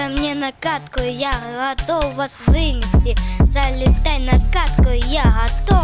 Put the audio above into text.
ко мне на катку, я готов вас вынести. Залетай на катку, я готов.